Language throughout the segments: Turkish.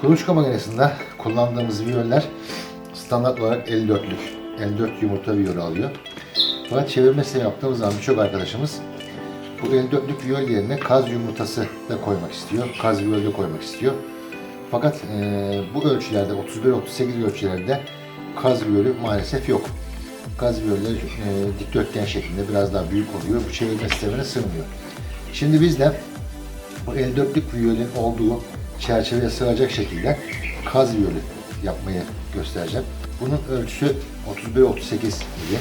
Kuluçka makinesinde kullandığımız viyoller standart olarak 54'lük. 54 yumurta viyolu alıyor. Fakat çevirme sistemi yaptığımız zaman birçok arkadaşımız bu 54'lük viyol yerine kaz yumurtası da koymak istiyor. Kaz viyol de koymak istiyor. Fakat eee, bu ölçülerde 31-38 ölçülerde kaz viyolü maalesef yok. Kaz viyoller eee, dikdörtgen şeklinde biraz daha büyük oluyor. Bu çevirme sistemine sığmıyor. Şimdi biz de bu 54'lük viyolün olduğu çerçeveye sığacak şekilde kaz viyolü yapmayı göstereceğim. Bunun ölçüsü 31-38 gibi.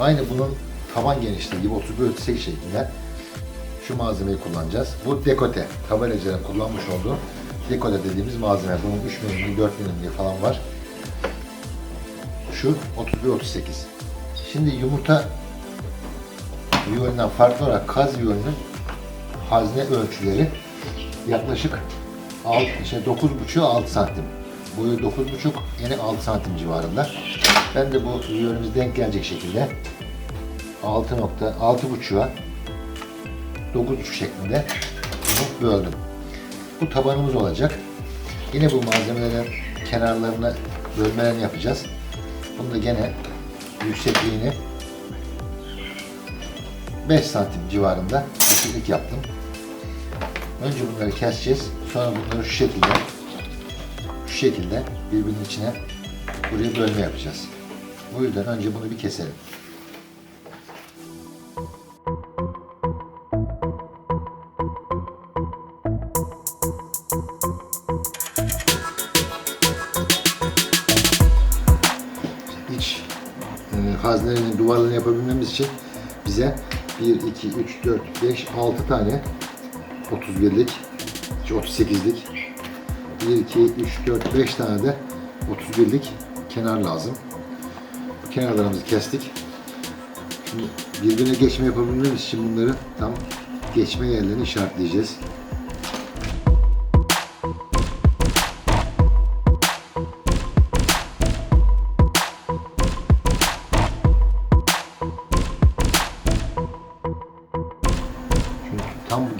Aynı bunun taban genişliği gibi 31-38 şeklinde şu malzemeyi kullanacağız. Bu dekote. Tabelacıların kullanmış olduğu dekote dediğimiz malzeme. Bunun 3 milimli, 4 milimli falan var. Şu 31-38. Şimdi yumurta viyolinden farklı olarak kaz viyolünün hazne ölçüleri yaklaşık alt, şey 9,5 6 santim. Boyu 9,5 yine 6 santim civarında. Ben de bu viyolümüz denk gelecek şekilde 6.6,5'a 9,5 şeklinde bunu böldüm. Bu tabanımız olacak. Yine bu malzemelerin kenarlarına bölmelerini yapacağız. Bunu da gene yüksekliğini 5 santim civarında yükseklik yaptım. Önce bunları keseceğiz. Sonra bunları şu şekilde şu şekilde birbirinin içine buraya bölme yapacağız. O yüzden önce bunu bir keselim. Haznelerinin duvarlarını yapabilmemiz için bize 1, 2, 3, 4, 5, 6 tane 31'lik, 38'lik 1, 2, 3, 4, 5 tane de 31'lik kenar lazım. Bu kenarlarımızı kestik. Şimdi birbirine geçme yapabilmemiz için bunları tam geçme yerlerini işaretleyeceğiz.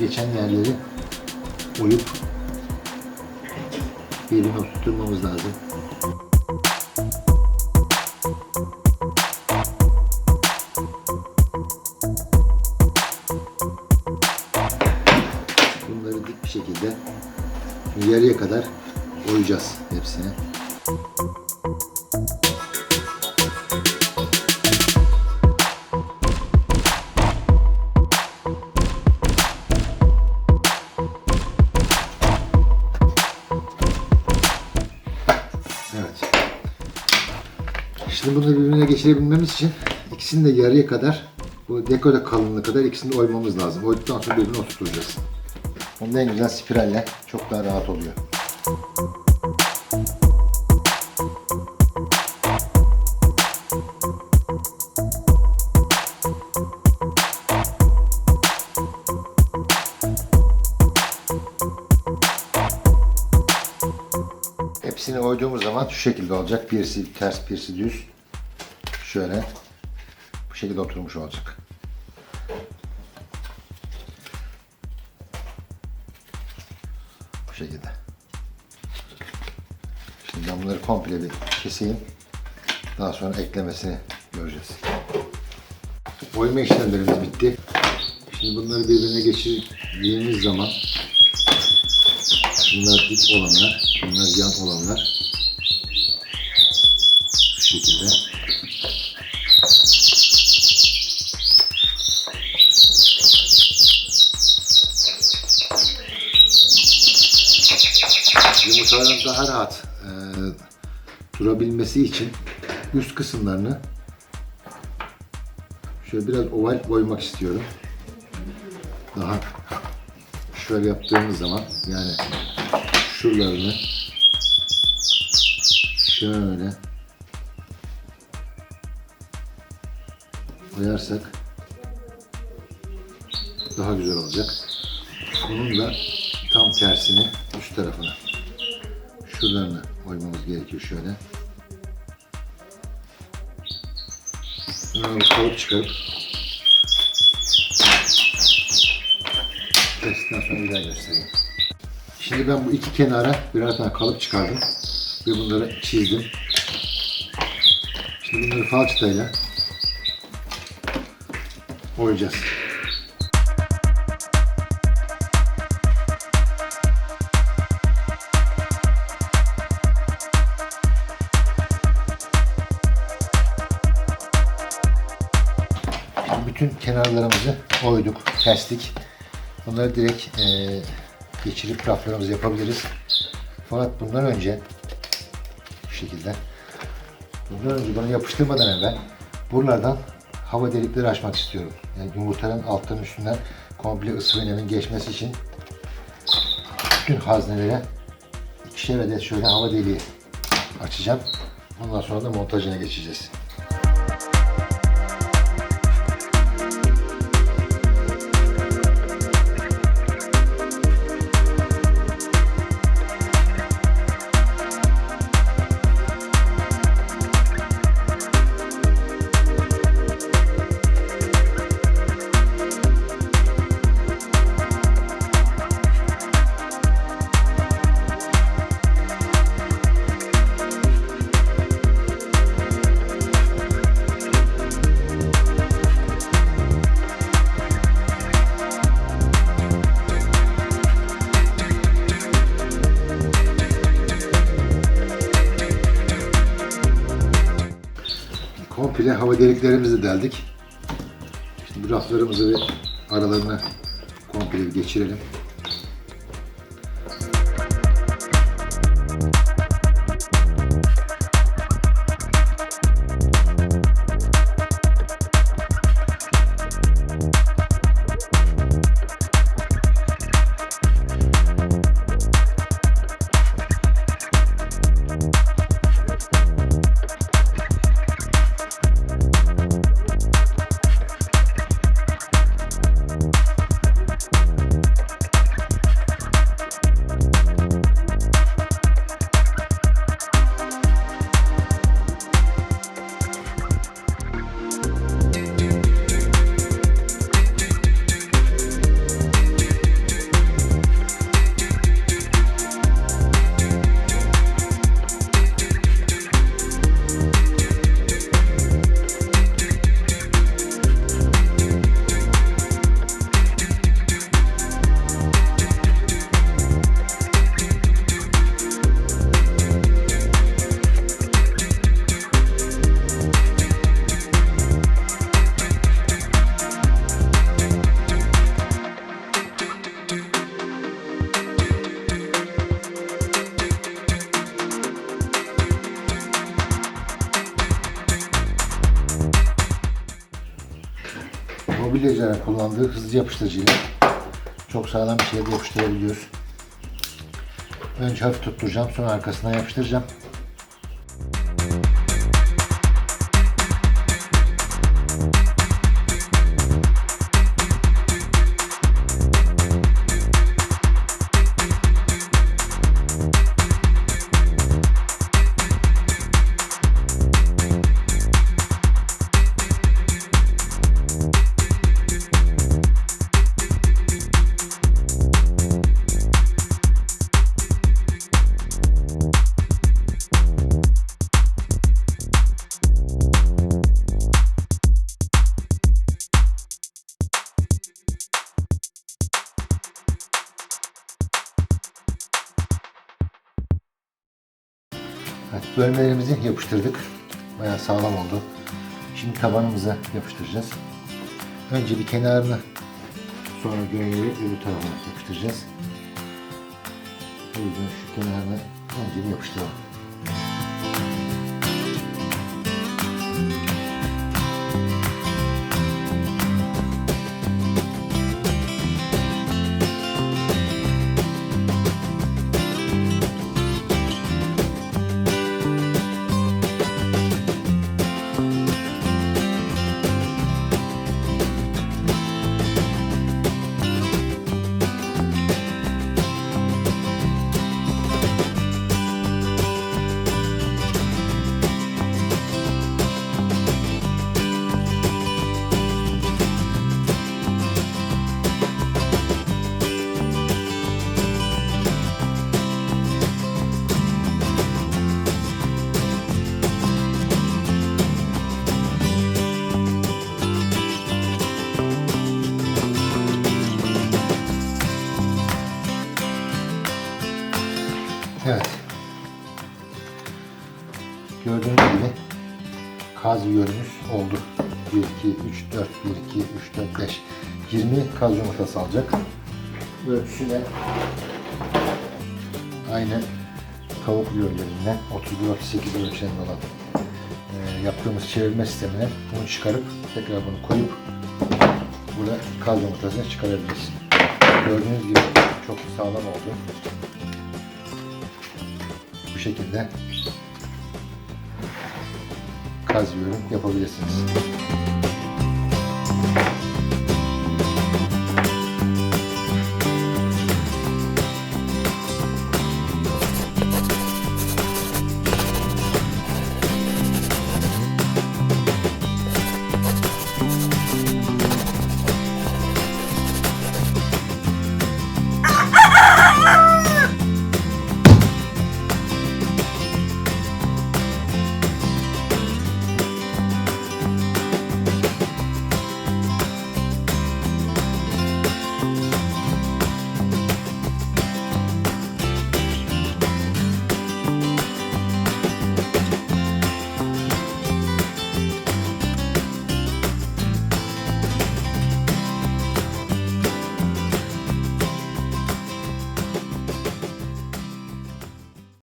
Geçen yerleri oyup birbirine oturtmamız lazım. Bunları dik bir şekilde yarıya kadar oyacağız hepsini. Şimdi bunları birbirine geçirebilmemiz için ikisini de yarıya kadar bu dekoda kalınlığı kadar ikisini de oymamız lazım. Oyduktan sonra birbirine oturtacağız. Onda en güzel spiralle çok daha rahat oluyor. Hepsini oyduğumuz zaman şu şekilde olacak. Birisi ters, birisi düz. Şöyle bu şekilde oturmuş olacak. Bu şekilde. Şimdi ben bunları komple bir keseyim. Daha sonra eklemesini göreceğiz. Oyma işlemlerimiz bitti. Şimdi bunları birbirine geçirdiğimiz zaman Bunlar dik olanlar, bunlar yan olanlar. Şu şekilde. Yumurtaların daha rahat e, durabilmesi için üst kısımlarını şöyle biraz oval boymak istiyorum. Daha şöyle yaptığımız zaman yani şuralarını şöyle koyarsak daha güzel olacak. Bunun da tam tersini üst tarafına. Şuralarını oymamız gerekiyor şöyle. Bunları kalıp çıkarıp testten sonra bir daha göstereyim. Şimdi ben bu iki kenara birer tane kalıp çıkardım ve bunları çizdim. Şimdi bunları falçatayla. Şimdi bütün kenarlarımızı oyduk, kestik. Bunları direkt eee, geçirip raflarımızı yapabiliriz. Fakat bundan önce bu şekilde bundan önce bunu yapıştırmadan evvel buralardan hava delikleri açmak istiyorum. Yani yumurtanın alttan üstünden komple ısı ve nemin geçmesi için bütün haznelere ikişer adet şöyle hava deliği açacağım. Ondan sonra da montajına geçeceğiz. Komple hava deliklerimizi deldik. Şimdi raflarımızı ve aralarına komple bir geçirelim. Mobilyacıların kullandığı hızlı yapıştırıcıyla çok sağlam bir şeyde yapıştırabiliyoruz. Önce hafif tutturacağım, sonra arkasına yapıştıracağım. Evet, bölmelerimizi yapıştırdık. Bayağı sağlam oldu. Şimdi tabanımıza yapıştıracağız. Önce bir kenarını sonra gönyeyi öbür tarafına yapıştıracağız. O yüzden şu kenarını önce bir yapıştıralım. Evet. Gördüğünüz gibi kaz yörümüz oldu. 1, 2, 3, 4, 1, 2, 3, 4, 5. 20 kaz yumurtası alacak. Ölçüsü de aynı tavuk yörlerinde 31-38 ölçeğinde olan e, yaptığımız çevirme sistemine bunu çıkarıp tekrar bunu koyup burada kaz yumurtasını çıkarabiliriz. Gördüğünüz gibi çok sağlam oldu. Bu şekilde kaz yorum yapabilirsiniz.